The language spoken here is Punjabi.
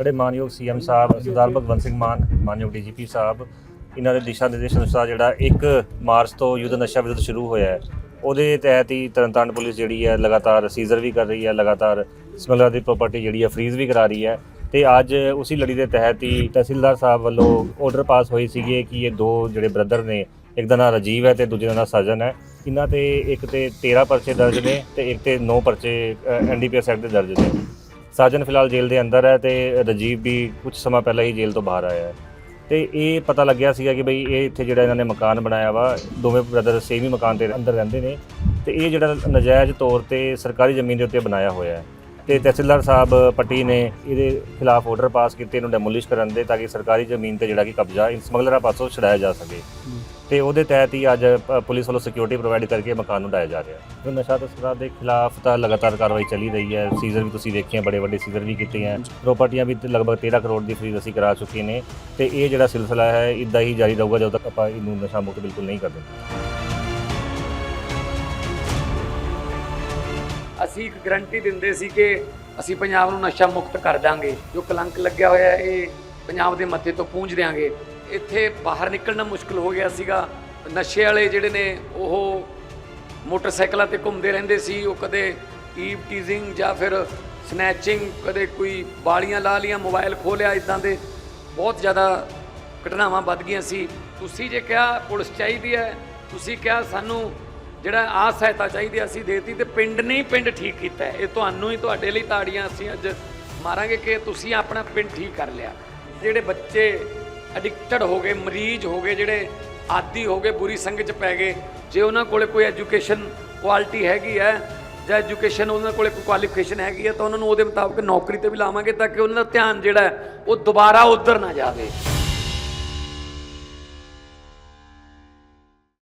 ਬੜੇ ਮਾਨਯੋਗ ਸੀਐਮ ਸਾਹਿਬ, ਸਰਦਾਰ ਭਗਵੰਤ ਸਿੰਘ ਮਾਨ, ਮਾਨਯੋਗ ਡੀਜੀਪੀ ਸਾਹਿਬ, ਇਹਨਾਂ ਦੇ ਦਿਸ਼ਾ ਨਿਰਦੇਸ਼ ਅਨੁਸਾਰ ਜਿਹੜਾ 1 ਮਾਰਚ ਤੋਂ ਯੁੱਧ ਨਸ਼ਾ ਵਿਰੁੱਧ ਸ਼ੁਰੂ ਹੋਇਆ ਹੈ। ਉਹਦੇ ਤਹਿਤ ਹੀ ਤਰਨਤਾਰਨ ਪੁਲਿਸ ਜਿਹੜੀ ਹੈ ਲਗਾਤਾਰ ਸੀਜ਼ਰ ਵੀ ਕਰ ਰਹੀ ਹੈ, ਲਗਾਤਾਰ ਸਮਗਲਰ ਦੀ ਪ੍ਰਾਪਰਟੀ ਜਿਹੜੀ ਹੈ ਫਰੀਜ਼ ਵੀ ਕਰਾ ਰਹੀ ਹੈ ਤੇ ਅੱਜ ਉਸੇ ਲੜੀ ਦੇ ਤਹਿਤ ਹੀ ਤਹਿਸੀਲਦਾਰ ਸਾਹਿਬ ਵੱਲੋਂ ਆਰਡਰ ਪਾਸ ਹੋਈ ਸੀਗੇ ਕਿ ਇਹ ਦੋ ਜਿਹੜੇ ਬ੍ਰਦਰ ਨੇ, ਇੱਕ ਦਾ ਨਾਮ ਰਾਜੀਵ ਹੈ ਤੇ ਦੂਜੇ ਦਾ ਨਾਮ ਸਜਨ ਹੈ। ਇਹਨਾਂ ਤੇ ਇੱਕ ਤੇ 13 ਪਰਚੇ ਦਰਜ ਨੇ ਤੇ ਇੱਕ ਤੇ 9 ਪਰਚੇ ਐਨਡੀਪੀਐਸ ਐਕਟ ਦੇ ਦਰਜ ਨੇ। ਸਾਜਨ ਫਿਲਹਾਲ ਜੇਲ੍ਹ ਦੇ ਅੰਦਰ ਹੈ ਤੇ ਰਾਜੀਵ ਵੀ ਕੁਝ ਸਮਾਂ ਪਹਿਲਾਂ ਹੀ ਜੇਲ੍ਹ ਤੋਂ ਬਾਹਰ ਆਇਆ ਹੈ। ਤੇ ਇਹ ਪਤਾ ਲੱਗਿਆ ਸੀਗਾ ਕਿ ਬਈ ਇਹ ਇੱਥੇ ਜਿਹੜਾ ਇਹਨਾਂ ਨੇ ਮਕਾਨ ਬਣਾਇਆ ਵਾ, ਦੋਵੇਂ ਬ੍ਰਦਰ ਸੇਮ ਹੀ ਮਕਾਨ ਦੇ ਅੰਦਰ ਰਹਿੰਦੇ ਨੇ। ਤੇ ਇਹ ਜਿਹੜਾ ਨਜਾਇਜ਼ ਤੌਰ ਤੇ ਸਰਕਾਰੀ ਜ਼ਮੀਨ ਦੇ ਉੱਤੇ ਬਣਾਇਆ ਹੋਇਆ ਹੈ। ਤੇ ਤਹਿਸੀਲਦਾਰ ਸਾਹਿਬ ਪੱਟੀ ਨੇ ਇਹਦੇ ਖਿਲਾਫ ਆਰਡਰ ਪਾਸ ਕੀਤੇ ਇਹਨੂੰ ਡੈਮੋਲਿਸ਼ ਕਰਨ ਦੇ ਤਾਂ ਕਿ ਸਰਕਾਰੀ ਜ਼ਮੀਨ ਤੇ ਜਿਹੜਾ ਕਿ ਕਬਜ਼ਾ ਇਨ ਸਮਗਲਰਾਂ ਪਾਸੋਂ ਛਡਾਇਆ ਜਾ ਸਕੇ। ਤੇ ਉਹਦੇ ਤਹਿਤ ਹੀ ਅੱਜ ਪ- ਪੁਲਿਸ ਵੱਲੋਂ ਸਿਕਿਉਰਿਟੀ ਪ੍ਰੋਵਾਈਡ ਕਰਕੇ ਮਕਾਨ ਨੂੰ ਢਾਇਆ ਜਾ ਰਿਹਾ। ਹੈ ਜੋ ਨਸ਼ਾ ਤਸਕਰਾਂ ਦੇ ਖਿਲਾਫ ਤਾਂ ਲਗਾਤਾਰ ਕਾਰਵਾਈ ਚੱਲੀ ਰਹੀ ਹੈ। ਸੀਜ਼ਰ ਵੀ ਤੁਸੀਂ ਦੇਖੇ ਬੜੇ ਵੱਡੇ ਸੀਜ਼ਰ ਵੀ ਕੀਤੇ ਹੈ। ਪ੍ਰਾਪਰਟੀਆਂ ਵੀ ਤੇ ਲਗਭਗ 13 ਕਰੋੜ ਦੀ ਫਰੀਜ਼ ਅਸੀਂ ਕਰਾ ਚੁੱਕੇ ਨੇ। ਤੇ ਇਹ ਜਿਹੜਾ ਸਿਲਸਿਲਾ ਹੈ ਇਦਾਂ ਹੀ ਜਾਰੀ ਰਹੂਗਾ ਜਦੋਂ ਤੱਕ ਆਪਾਂ ਇਹਨੂੰ ਨਸ਼ਾ ਮੁਕਤ ਬਿਲਕੁਲ ਨਹੀਂ ਕਰ ਦਿੰਦੇ। ਅਸੀਂ ਇੱਕ ਗਰੰਟੀ ਦਿੰਦੇ ਸੀ ਕਿ ਅਸੀਂ ਪੰਜਾਬ ਨੂੰ ਨਸ਼ਾ ਮੁਕਤ ਕਰ ਦਾਂਗੇ। ਜੋ ਕਲੰਕ ਲੱਗਿਆ ਹੋਇਆ ਇਹ ਪੰਜਾਬ ਦੇ ਮੱਥੇ ਤੋਂ ਪੂੰਝ ਦਿਆਂਗੇ। ਇੱਥੇ ਬਾਹਰ ਨਿਕਲਣਾ ਮੁਸ਼ਕਲ ਹੋ ਗਿਆ ਸੀਗਾ। ਨਸ਼ੇ ਵਾਲੇ ਜਿਹੜੇ ਨੇ, ਉਹ ਮੋਟਰਸਾਈਕਲਾਂ ਤੇ ਘੁੰਮਦੇ ਰਹਿੰਦੇ ਸੀ। ਉਹ ਕਦੇ ਈਵ ਟੀਜ਼ਿੰਗ ਜਾਂ ਫਿਰ ਸਨੈਚਿੰਗ ਕਦੇ ਕੋਈ ਬਾਲੀਆਂ ਲਾ ਲੀਆਂ ਮੋਬਾਈਲ ਖੋਲਿਆ ਇਦਾਂ ਦੇ। ਬਹੁਤ ਜ਼ਿਆਦਾ ਘਟਨਾਵਾਂ ਵੱਧ ਗਈਆਂ ਸੀ। ਤੁਸੀਂ ਜੇ ਕਿਹਾ ਪੁਲਿਸ ਚਾਹੀਦੀ ਹੈ, ਤੁਸੀਂ ਕਿਹਾ ਸਾਨੂੰ ਜਿਹੜਾ ਆ ਸਹਾਇਤਾ ਚਾਹੀਦੀ ਅਸੀਂ ਦੇਤੀ ਤੇ ਪਿੰਡ ਨੇ ਹੀ ਪਿੰਡ ਠੀਕ ਕੀਤਾ ਇਹ ਤੁਹਾਨੂੰ ਹੀ ਤੁਹਾਡੇ ਲਈ ਤਾੜੀਆਂ ਅਸੀਂ ਅੱਜ ਮਾਰਾਂਗੇ ਕਿ ਤੁਸੀਂ ਆਪਣਾ ਪਿੰਡ ਠੀਕ ਕਰ ਲਿਆ। ਜਿਹੜੇ ਬੱਚੇ ਐਡਿਕਟਡ ਹੋ ਗਏ, ਮਰੀਜ਼ ਹੋ ਗਏ, ਜਿਹੜੇ ਆਦੀ ਹੋ ਗਏ, ਬੁਰੀ ਸੰਗਤ ਚ ਪੈ ਗਏ, ਜੇ ਉਹਨਾਂ ਕੋਲੇ ਕੋਈ ਐਜੂਕੇਸ਼ਨ ਕੁਆਲਿਟੀ ਹੈਗੀ ਹੈ ਜਾਂ ਐਜੂਕੇਸ਼ਨ ਉਹਨਾਂ ਕੋਲੇ ਕੋਈ ਕੁਆਲੀਫਿਕੇਸ਼ਨ ਹੈਗੀ ਹੈ ਤਾਂ ਉਹਨਾਂ ਨੂੰ ਉਹਦੇ ਮੁਤਾਬਕ ਨੌਕਰੀ ਤੇ ਵੀ ਲਾਵਾਂਗੇ ਤਾਂ ਕਿ ਉਹਨਾਂ ਦਾ ਧਿਆਨ ਜਿਹੜਾ ਉਹ ਦੁਬਾਰਾ ਉਧਰ ਨਾ ਜਾਵੇ।